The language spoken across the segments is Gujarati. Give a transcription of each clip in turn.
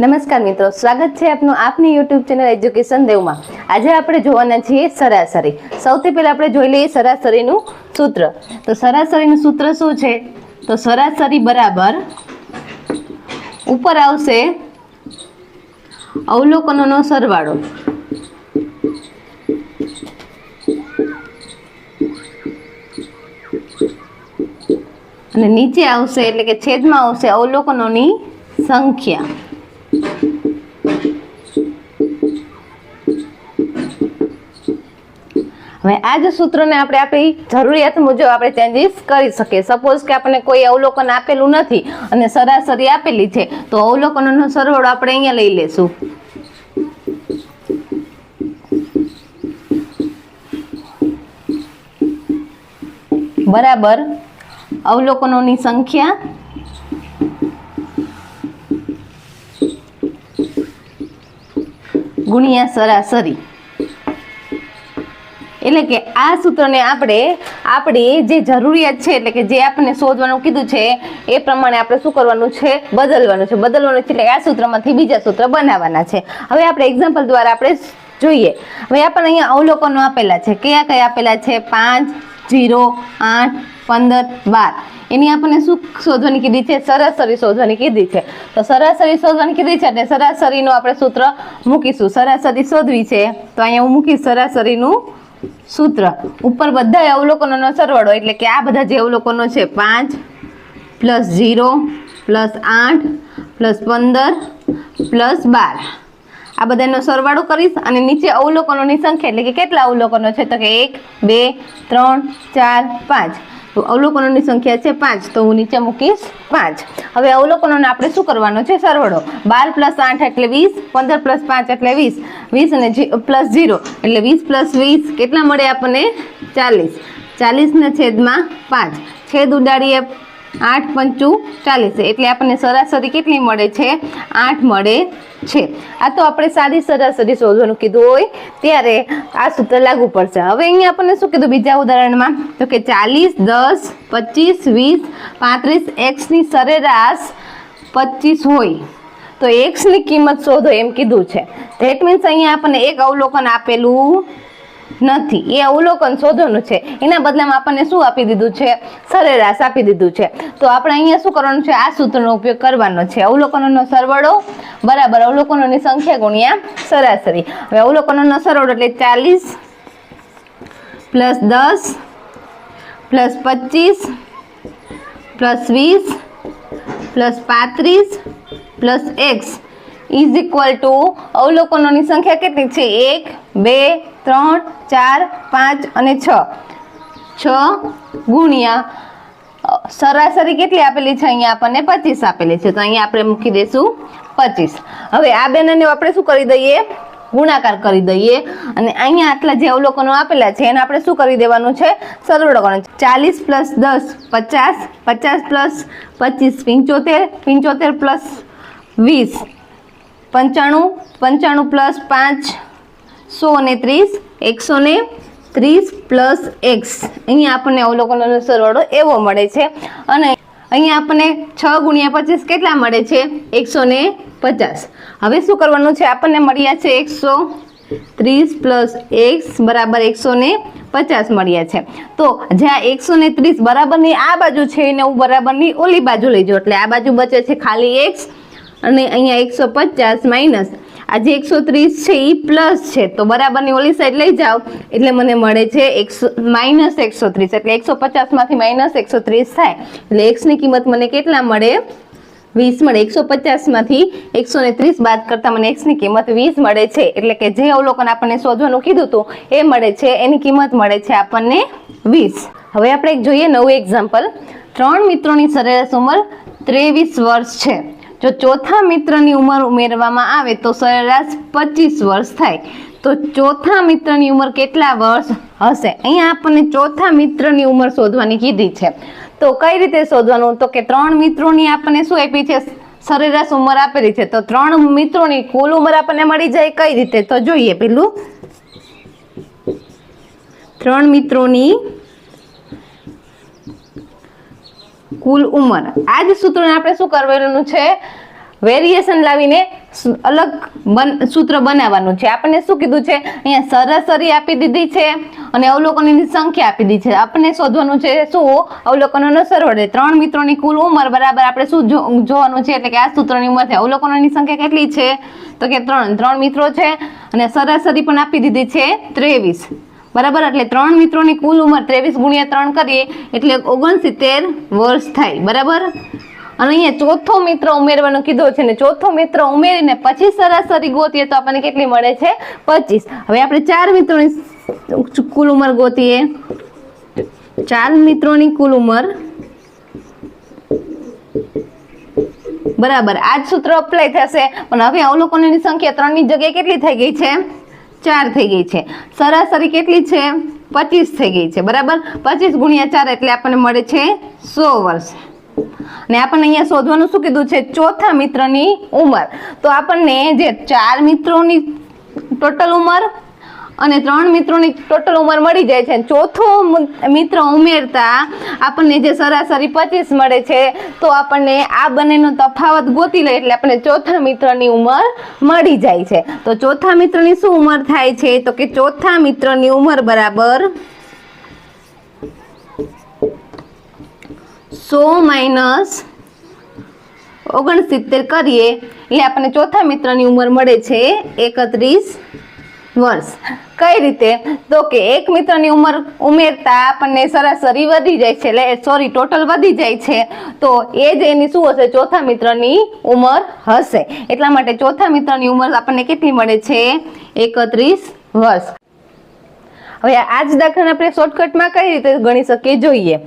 નમસ્કાર મિત્રો, સ્વાગત છે આપનું આપની યુટ્યુબ ચેનલ એજ્યુકેશન દેવમાં. આજે આપણે જોવાના છીએ સરાસરી. સૌથી પહેલાં આપણે જોઈ લઈએ સરાસરીનું સૂત્ર. તો સરાસરીનું સૂત્ર શું છે? તો સરાસરી બરાબર ઉપર આવશે અવલોકનોનો સરવાળો. અને નીચે આવશે એટલે કે છેદમાં આવશે અવલોકનોની સંખ્યા. હવે આ જ સૂત્રને આપણે આપણી જરૂરિયાત મુજબ આપણે ચેન્જીસ કરી શકીએ. સપોઝ કે આપણને કોઈ અવલોકન આપેલું નથી અને સરાસરી આપેલી છે, તો અવલોકનોનો સરવાળો આપણે અહીંયા લઈ લેશું બરાબર. અવલોકનોની સંખ્યા ગુણ્યા સરાસરી. એટલે કે આ સૂત્રને આપણે, આપણી જે જરૂરિયાત છે, એટલે કે જે આપણને શોધવાનું કીધું છે, એ પ્રમાણે આપણે શું કરવાનું છે? બદલવાનું છે. બદલવાનું છે એટલે આ સૂત્રમાંથી બીજા સૂત્ર બનાવવાના છે. હવે આપણે એક્ઝામ્પલ દ્વારા આપણે જોઈએ. હવે આપણને અહીંયા અવલોકનો આપેલા છે. કયા કયા આપેલા છે? પાંચ, જીરો, આઠ, પંદર, બાર. એની આપણને શું શોધવાની કીધી છે? સરાસરી શોધવાની કીધી છે. તો સરાસરી શોધવાની કીધી છે એટલે સરાસરીનું આપણે સૂત્ર મૂકીશું. સરાસરી શોધવી છે. તો અહીંયા હું મૂકીશ સરાસરીનું સૂત્ર. ઉપર બધા અવલોકનોનો સરવાળો. એટલે કે આ બધા જે અવલોકનો છે, પાંચ પ્લસ જીરો પ્લસ આઠ પ્લસ પંદર પ્લસ બાર. આ બધાનો સરવાળો કરીશ અને નીચે અવલોકનોની સંખ્યા, એટલે કે કેટલા અવલોકનો છે? તો કે એક, બે, ત્રણ, ચાર, પાંચ. તો અવલોકનોની સંખ્યા છે પાંચ. તો હું નીચે મૂકીશ પાંચ. હવે અવલોકનોને આપણે શું કરવાનો છે? સરવાળો. બાર પ્લસ આઠ એટલે વીસ, પંદર પ્લસ પાંચ એટલે વીસ. વીસ અને પ્લસ જીરો એટલે વીસ પ્લસ વીસ કેટલા મળે આપણને? ચાલીસ. ચાલીસના છેદમાં પાંચ. છેદ ઉડાડીએ આઠ પંચું ચાલીસ. એટલે આપણને સરાસરી કેટલી મળે છે? આઠ મળે છે. આ તો આપણે સાદી સરાસરી શોધવાનું કીધું હોય, ત્યારે આ સૂત્ર લાગુ પડશે. હવે અહીંયા આપણને શું કીધું બીજા ઉદાહરણમાં? તો કે ચાલીસ, દસ, પચીસ, વીસ, પાંત્રીસ એક્સની સરેરાશ પચીસ હોય. તો એક્સની કિંમત શોધો એમ કીધું છે. ધેટ મીન્સ અહીંયા આપણને એક અવલોકન આપેલું નથી. એ અવલોકન શોધવાનું છે. એના બદલામાં આપણને શું આપી દીધું છે? સરેરાશ આપી દીધું છે. તો આપણે અહીંયા શું કરવાનું છે? આ સૂત્રનો ઉપયોગ કરવાનો છે. અવલોકનોનો સરવાળો બરાબર અવલોકનોની સંખ્યા ગુણ્યા સરાસરી. હવે અવલોકનોનો સરવાળો એટલે ચાલીસ પ્લસ દસ પ્લસ પચીસ પ્લસ વીસ પ્લસ પાંત્રીસ plus x. Is equal to અવલોકનોની સંખ્યા કેટલી છે? એક, બે, ત્રણ, ચાર, પાંચ અને છ. છ ગુણ્યા સરાસરી કેટલી આપેલી છે? અહીંયા આપણને પચીસ આપેલી છે. તો અહીંયા આપણે મૂકી દઈશું પચીસ. હવે આ બેનને આપણે શું કરી દઈએ? ગુણાકાર કરી દઈએ. અને અહીંયા આટલા જે અવલોકનો આપેલા છે, એને આપણે શું કરી દેવાનું છે? સરવાળો કરવાનો ચાલીસ પ્લસ દસ, પચાસ. પચાસ પ્લસ પચીસ, પંચોતેર. પંચોતેર પ્લસ વીસ. પંચાણું પંચાણું પ્લસ પાંચ, સો ને ત્રીસ, એકસો ને ત્રીસ પ્લસ એક્સ. અહીંયા આપણને અવલોકનોનો સરવાળો એવો મળે છે. અને અહીંયા આપણને છ ગુણ્યા પચીસ કેટલા મળે છે? એકસો ને પચાસ. હવે શું કરવાનું છે? આપણને મળ્યા છે એકસો ત્રીસ પ્લસ એક્સ બરાબર એકસો ને પચાસ મળ્યા છે. તો જ્યાં એકસો ને ત્રીસ બરાબરની આ બાજુ છે એને હું બરાબરની ઓલી બાજુ લઈ જાઉં. એટલે આ બાજુ બચે છે ખાલી એક્સ અને અહીંયા એકસો પચાસ માઇનસ. આ જે એકસો ત્રીસ છે એ પ્લસ છે. તો બરાબરની ઓલી સાઈડ લઈ જાઓ. એટલે મને મળે છે એકસો, માઇનસ એકસો ત્રીસ. એટલે એકસો પચાસમાંથી માઇનસ એકસો ત્રીસ થાય. એટલે એક્સની કિંમત મને કેટલા મળે? વીસ મળે. એકસો પચાસમાંથી એકસો ને ત્રીસ બાદ કરતાં મને એક્સની કિંમત વીસ મળે છે. એટલે કે જે અવલોકન આપણને શોધવાનું કીધું હતું એ મળે છે. એની કિંમત મળે છે આપણને વીસ. હવે આપણે એક જોઈએ નવું એક્ઝામ્પલ ત્રણ મિત્રોની સરેરાશ ઉંમર ત્રેવીસ વર્ષ છે. જો ચોથા મિત્રની ઉંમર ઉમેરવામાં આવે તો સરેરાશ પચીસ વર્ષ થાય. તો ચોથા મિત્રની ઉંમર કેટલા વર્ષ હશે? અહીંયા આપણને ચોથા મિત્રની ઉંમર શોધવાની કીધી છે. તો કઈ રીતે શોધવાનું? તો કે ત્રણ મિત્રોની આપણને શું આપી છે? સરેરાશ ઉંમર આપેલી છે. તો ત્રણ મિત્રોની કુલ ઉંમર આપણને મળી જાય કઈ રીતે? તો જોઈએ પેલું. ત્રણ મિત્રોની કુલ ઉંમર. આ જ સૂત્રને આપણે શું કરવાનું છે? વેરિએશન લાવીને અલગ સૂત્ર બનાવવાનું છે. આપણને શું કીધું છે? અહીંયા સરાસરી આપી દીધી છે અને અવલોકનોની સંખ્યા આપી દીધી છે. આપણને શોધવાનું છે શું? અવલોકનોનો સરવાળો. ત્રણ મિત્રોની કુલ ઉંમર બરાબર આપણે શું જોવાનું છે? એટલે કે આ સૂત્રની ઉંમર છે અવલોકનોની સંખ્યા કેટલી છે? તો કે ત્રણ ત્રણ મિત્રો છે અને સરાસરી પણ આપી દીધી છે ત્રેવીસ. બરાબર? એટલે ત્રણ મિત્રોની કુલ ઉંમર ત્રેવીસ ગુણ્યા ત્રણ કરીએ, એટલે ઓગણસિત્તેર વર્ષ થાય. બરાબર? અને અહીંયા ચોથો મિત્ર ઉમેરવાનો કીધો છે ને, ચોથો મિત્ર ઉમેરીને પછી સરાસરી ગોતીએ તો આપણને કેટલી મળે છે? પચીસ. હવે આપણે ચાર મિત્રોની કુલ ઉંમર ગોતીએ. ચાર મિત્રોની કુલ ઉંમર બરાબર. આ જ સૂત્ર અપ્લાય થશે. પણ હવે અવલોકનોની સંખ્યા ત્રણની જગ્યાએ કેટલી થઈ ગઈ છે? ચાર થઈ ગઈ છે. સરાસરી કેટલી છે? પચીસ થઈ ગઈ છે, બરાબર? પચીસ ગુણ્યા ચાર એટલે આપણને મળે છે સો વર્ષ. ને આપણને અહીંયા શોધવાનું શું કીધું છે? ચોથા મિત્રની ઉંમર. તો આપણને જે ચાર મિત્રોની ટોટલ ઉંમર અને ત્રણ મિત્રોની ટોટલ ઉંમર મળી જાય છે. ચોથો મિત્ર ઉમેરતા આપણને જે સરાસરી પચીસ મળે છે, તો આપણને આ બંનેનો તફાવત ગોતી લે એટલે આપણને ચોથા મિત્રની ઉંમર મળી જાય છે. તો ચોથા મિત્રની શું ઉંમર થાય છે? તો કે ચોથા મિત્રની ઉંમર બરાબર સો માઇનસ ઓગણસિત્તેર કરીએ. એટલે આપણને ચોથા મિત્રની ઉંમર મળે છે એકત્રીસ વર્ષ. કઈ રીતે? તો કે એક મિત્રની ઉંમર ઉમેરતા આપણને સરાસરી વધી જાય છે, એટલે સોરી ટોટલ વધી જાય છે. તો એ જ એની શું હશે? ચોથા મિત્રની ઉંમર હશે. એટલા માટે ચોથા મિત્રની ઉંમર આપણને કેટલી મળે છે? એકત્રીસ વર્ષ. હવે આ જ દાખલાને આપણે શોર્ટકટમાં કઈ રીતે ગણી શકીએ? જોઈએ.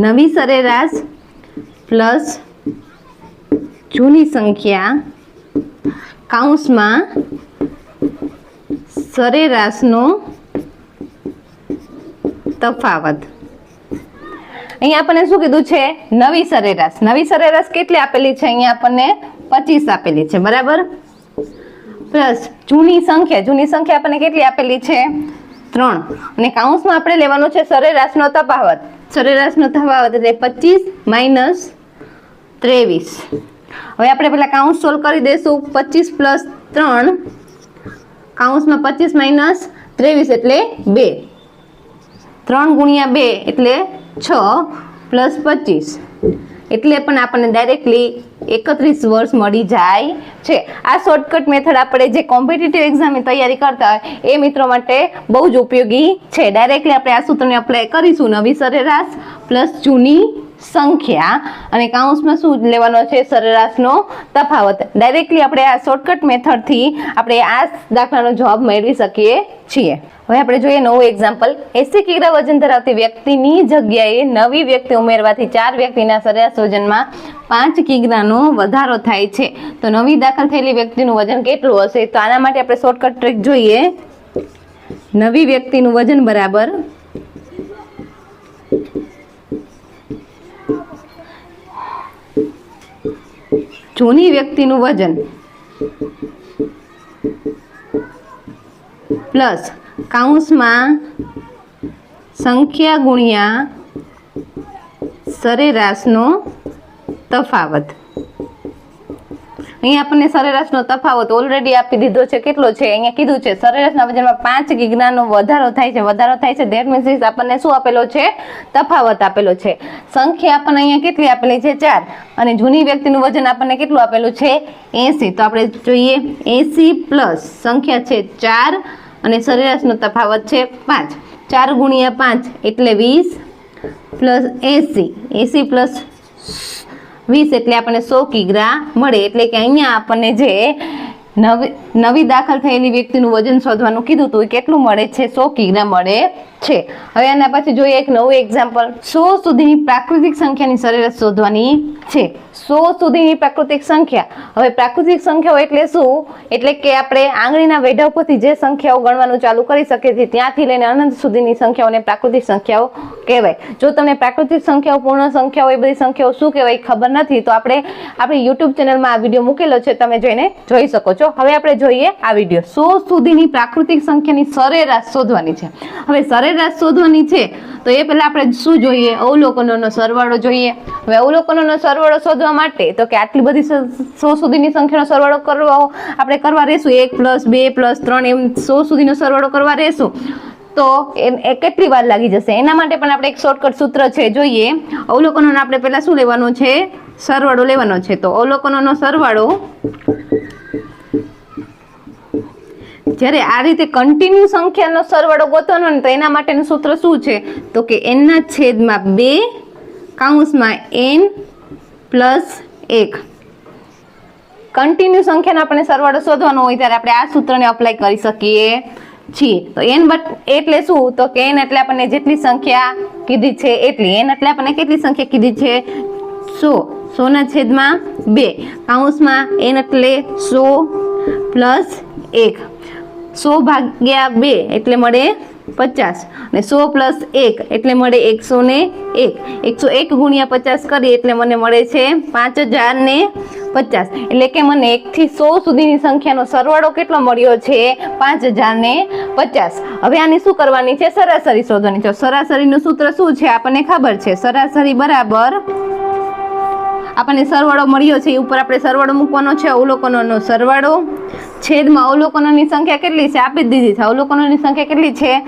નવી સરેરાશ પ્લસ જૂની સંખ્યા કાઉન્સમાં સરેરાશનો તફાવત. અહીંયા આપણને શું કીધું છે? નવી સરેરાશ. નવી સરેરાશ કેટલી આપેલી છે? અહીંયા આપણને પચીસ આપેલી છે. બરાબર? પ્લસ જૂની સંખ્યા. જૂની સંખ્યા આપણને કેટલી આપેલી છે? ત્રણ. અને કાઉન્સમાં આપણે લેવાનું છે સરેરાશનો તફાવત. સરેરાશનો તફાવત એટલે પચીસ માઇનસ ત્રેવીસ. હવે આપણે પેલા કાઉન્સ સોલ્વ કરી દઈશું. પચીસ પ્લસ ત્રણ કાઉન્સમાં પચીસ માઇનસ ત્રેવીસ એટલે બે. ત્રણ ગુણ્યા બે એટલે છ પ્લસ પચીસ. એટલે પણ આપણને ડાયરેક્ટલી એકત્રીસ વર્ષ મળી જાય છે. આ શોર્ટકટ મેથડ આપણે જે કોમ્પિટિટિવ એક્ઝામની તૈયારી કરતા હોય, એ મિત્રો માટે બહુ જ ઉપયોગી છે. ડાયરેક્ટલી આપણે આ સૂત્રને અપ્લાય કરીશું. નવી સરેરાશ પ્લસ જૂની સંખ્યા અને કાઉન્સમાં શું લેવાનો છે સરેરાશનો તફાવત. ડાયરેક્ટલી આપણે આ શોર્ટકટ મેથડથી આપણે આ દાખલાનો જવાબ મેળવી શકીએ છીએ. હવે આપણે જોઈએ નવું એક્ઝામ્પલ એસી કિગ્રા વજન ધરાવતી વ્યક્તિની જગ્યાએ નવી વ્યક્તિ ઉમેરવાથી ચાર વ્યક્તિના સરેરાશ વજનમાં પાંચ કિગ્રાનો વધારો થાય છે. તો નવી દાખલ થયેલી વ્યક્તિનું વજન કેટલું હશે? તો આના માટે આપણે શોર્ટકટ ટ્રીક જોઈએ. નવી વ્યક્તિનું વજન બરાબર જૂની વ્યક્તિનું વજન. પ્લસ કાઉન્સમાં સંખ્યા ગુણ્યા સરેરાશનો તફાવત. અહીંયા આપણને સરેરાશનો તફાવત ઓલરેડી આપી દીધો છે. કેટલો છે? અહીંયા કીધું છે, સરેરાશના વજનમાં પાંચ કિગ્રાનો વધારો થાય છે. વધારો થાય છે ધેટ મીન્સ આપણને શું આપેલો છે? તફાવત આપેલો છે. સંખ્યા આપણને અહીંયા કેટલી આપેલી છે? ચાર. અને જૂની વ્યક્તિનું વજન આપણને કેટલું આપેલું છે? એસી. તો આપણે જોઈએ, એસી પ્લસ સંખ્યા છે ચાર અને સરેરાશનો તફાવત છે પાંચ. ચાર ગુણ્યા પાંચ એટલે વીસ પ્લસ એસી. એસી પ્લસ વીસ એટલે આપણને સો કિગ્રા મળે. એટલે કે અહીંયા આપણને જે નવી નવી દાખલ થયેલી વ્યક્તિનું વજન શોધવાનું કીધું હતું એ કેટલું મળે છે? સો કિગ્રા મળે. છે. હવે આના પછી જોઈએ એક નવું એક્ઝામ્પલ સો સુધીની પ્રાકૃતિક સંખ્યાની સરેરાશ શોધવાની છે. સો સુધીની પ્રાકૃતિક સંખ્યા. હવે પ્રાકૃતિક સંખ્યાઓ એટલે શું? એટલે કે આપણે આંગળીના વેઢા ઉપરથી જે સંખ્યાઓ ગણવાનું ચાલુ કરી શકીએ છીએ, ત્યાંથી લઈને અનંત સુધીની સંખ્યાઓને પ્રાકૃતિક સંખ્યાઓ કહેવાય. જો તમને પ્રાકૃતિક સંખ્યાઓ, પૂર્ણ સંખ્યાઓ, એ બધી સંખ્યાઓ શું કહેવાય ખબર નથી, તો આપણે આપણી યુટ્યુબ ચેનલમાં આ વીડિયો મૂકેલો છે, તમે જોઈને જોઈ શકો છો. હવે આપણે જોઈએ આ વીડિયો સો સુધીની પ્રાકૃતિક સંખ્યાની સરેરાશ શોધવાની છે. હવે સરેરાશ શોધવાની છે, તો એ પહેલાં આપણે શું જોઈએ? અવલોકનોનો સરવાળો જોઈએ. હવે અવલોકનોનો સરવાળો શોધવા માટે તો કે આટલી બધી સ- સુધીની સંખ્યાનો સરવાળો કરવો, આપણે કરવા રહેશું એક પ્લસ બે પ્લસ ત્રણ એમ સો સુધીનો સરવાળો કરવા રહેશું તો એ કેટલી વાર લાગી જશે? એના માટે પણ આપણે એક શોર્ટકટ સૂત્ર છે જોઈએ. અવલોકનોનો આપણે પહેલાં શું લેવાનું છે? સરવાળો લેવાનો છે. તો અવલોકનોનો સરવાળો જ્યારે આ રીતે કન્ટિન્યુ સંખ્યાનો સરવાળો ગોતવાનો ને, તો એના માટેનું સૂત્ર શું છે? તો કે એનના છેદમાં બે કાઉન્સમાં એન પ્લસ એક. કન્ટિન્યુ સંખ્યાનો આપણે સરવાળો શોધવાનો હોય ત્યારે આપણે આ સૂત્રને અપ્લાય કરી શકીએ છીએ. તો એન બટ એટલે શું? તો કે એન એટલે આપણને જેટલી સંખ્યા કીધી છે એટલી. એન એટલે આપણને કેટલી સંખ્યા કીધી છે? સો. સોના છેદમાં બે. કાઉન્સમાં એન એટલે સો પ્લસ એક. સો ભાગ્યા બે એટલે મળે પચાસ. અને સો પ્લસ એક એટલે મળે એકસો ને એક. એકસો એક ગુણ્યા પચાસ કરીએ એટલે મને મળે છે પાંચ હજાર ને પચાસ. એટલે કે મને એકથી સો સુધીની સંખ્યાનો સરવાળો કેટલો મળ્યો છે? પાંચ હજાર ને પચાસ. હવે આની શું કરવાની છે? સરાસરી શોધવાની છે. સરાસરીનું સૂત્ર શું છે? આપણને ખબર છે. સરાસરી બરાબર આપણને સરવાળો મળ્યો છે, એ ઉપર આપણે સરવાળો મૂકવાનો છે, અવલોકનોનો સરવાળો. છેદમાં અવલોકનોની સંખ્યા કેટલી છે? આપી દીધી છે. અવલોકનોની સંખ્યા કેટલી છે?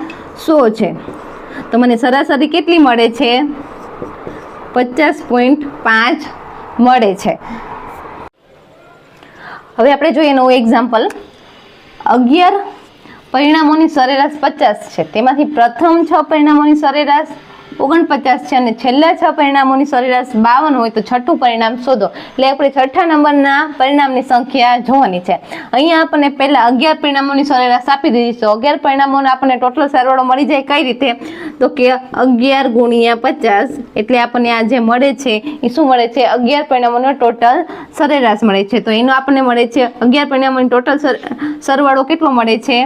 સો છે. તો મને સરાસરી કેટલી મળે છે? પચાસ પોઈન્ટ પાંચ મળે છે. હવે આપણે જોઈએ નવું એક્ઝામ્પલ અગિયાર પરિણામોની સરેરાશ પચાસ છે. તેમાંથી પ્રથમ છ પરિણામોની સરેરાશ ઓગણપચાસ છે અને છેલ્લા છ પરિણામોની સરેરાશ બાવન હોય તો છઠ્ઠું પરિણામ શોધો. એટલે આપણે છઠ્ઠા નંબરના પરિણામની સંખ્યા જોવાની છે. અહીંયા આપણને પહેલા અગિયાર પરિણામોની સરેરાશ આપી દીધી છે. અગિયાર પરિણામોને આપણને ટોટલ સરવાળો મળી જાય કઈ રીતે? તો કે અગિયાર ગુણ્યા પચાસ એટલે આપણને આ જે મળે છે, એ શું મળે છે? અગિયાર પરિણામોનો ટોટલ સરેરાશ મળે છે. તો એનો આપણને મળે છે અગિયાર પરિણામોની ટોટલ સરવાળો કેટલો મળે છે?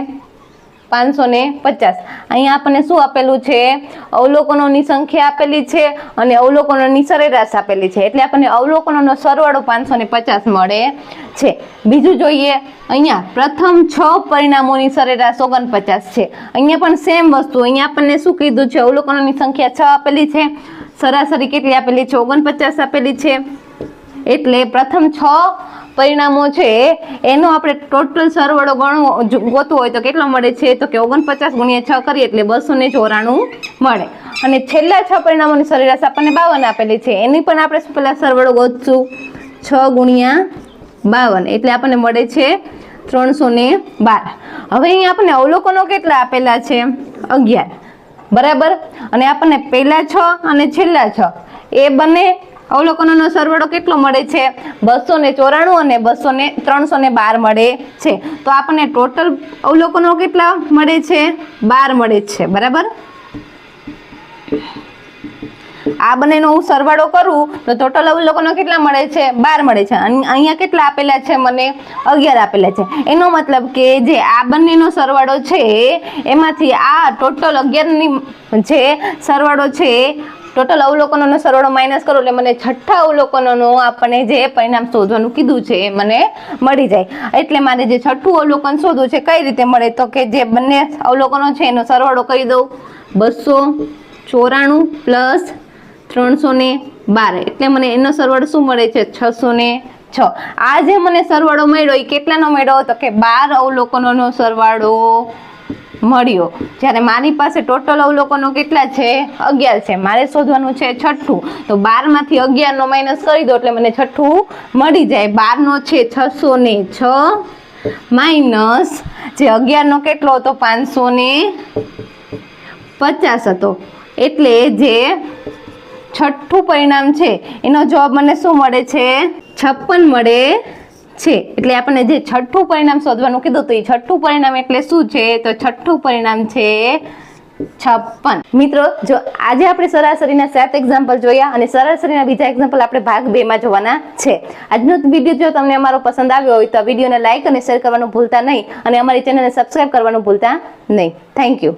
પાંચસો ને પચાસ. અહીંયા આપણને શું આપેલું છે? અવલોકનોની સંખ્યા આપેલી છે અને અવલોકનોની સરેરાશ આપેલી છે. એટલે આપણને અવલોકનોનો સરવાળો પાંચસો ને પચાસ મળે છે. બીજું જોઈએ, અહીંયા પ્રથમ છ પરિણામોની સરેરાશ ઓગણપચાસ છે. અહીંયા પણ સેમ વસ્તુ. અહીંયા આપણને શું કીધું છે? અવલોકનોની સંખ્યા છ આપેલી છે. સરાસરી કેટલી આપેલી છે? ઓગણપચાસ આપેલી છે. એટલે પ્રથમ છ પરિણામો છે, એનો આપણે ટોટલ સરવાળો ગણવો ગોતવો હોય તો કેટલો મળે છે? તો કે ઓગણપચાસ ગુણ્યા છ કરીએ એટલે બસો ને ચોરાણું મળે. અને છેલ્લા છ પરિણામોની સરેરાશ આપણને બાવન આપેલી છે. એની પણ આપણે પહેલા સરવાળો ગોતશું? છ ગુણ્યા બાવન એટલે આપણને મળે છે ત્રણસો ને બાર. હવે અહીંયા આપણને અવલોકનો કેટલા આપેલા છે? અગિયાર. બરાબર? અને આપણને પહેલા છ અને છેલ્લા છ. એ બંને અવલોકનોનો સરવાળો કેટલો મળે છે? બસો ને ચોરાણું અને બસો ને ત્રણસો ને બાર મળે છે. તો આપણને ટોટલ અવલોકનો કેટલા મળે છે? બાર મળે છે. બરાબર? આ બંનેનો હું સરવાળો કરું તો ટોટલ અવલોકનો કેટલા મળે છે? બાર મળે છે. અહીંયા કેટલા આપેલા છે? મને અગિયાર આપેલા છે. એનો મતલબ કે જે આ બંનેનો સરવાળો છે, એમાંથી આ ટોટલ અગિયારની જે સરવાળો છે ટોટલ અવલોકનોનો સરવાળો માઇનસ કરો એટલે મને છઠ્ઠા અવલોકનોનો આપણને જે પરિણામ શોધવાનું કીધું છે એ મને મળી જાય. એટલે મારે જે છઠ્ઠું અવલોકન શોધવું છે કઈ રીતે મળે? તો કે જે બંને અવલોકનો છે એનો સરવાળો કરી દઉં. બસો ચોરાણું પ્લસ ત્રણસો ને બાર. એટલે મને એનો સરવાળો શું મળે છે? છસો ને છ. આ જે મને સરવાળો મળ્યો એ કેટલાનો મળ્યો? તો કે બાર અવલોકનોનો સરવાળો મળ્યો. જ્યારે મારી પાસે ટોટલ અવલોકનો કેટલા છે? અગિયાર છે. મારે શોધવાનું છે છઠ્ઠું. તો બારમાંથી અગિયારનો માઇનસ કરી દો એટલે મને છઠ્ઠું મળી જાય. બારનો છે છસો ને છ માઇનસ જે અગિયારનો કેટલો હતો? પાંચસો ને પચાસ હતો. એટલે જે છઠ્ઠું પરિણામ છે. એનો જવાબ મને શું મળે છે? છપ્પન મળે છે. એટલે આપણને જે છઠ્ઠું પરિણામ શોધવાનું કીધું તો એ છઠ્ઠું પરિણામ એટલે શું છે? તો છઠ્ઠું પરિણામ છે છપ્પન. મિત્રો, જો આજે આપણે સરાસરીના સાત એક્ઝામ્પલ જોયા અને સરાસરીના બીજા એક્ઝામ્પલ આપણે ભાગ બે માં જોવાના છે. આજનો વીડિયો જો તમને અમારો પસંદ આવ્યો હોય તો વિડીયોને લાઇક અને શેર કરવાનું ભૂલતા નહીં અને અમારી ચેનલને સબસ્ક્રાઇબ કરવાનું ભૂલતા નહીં. Thank you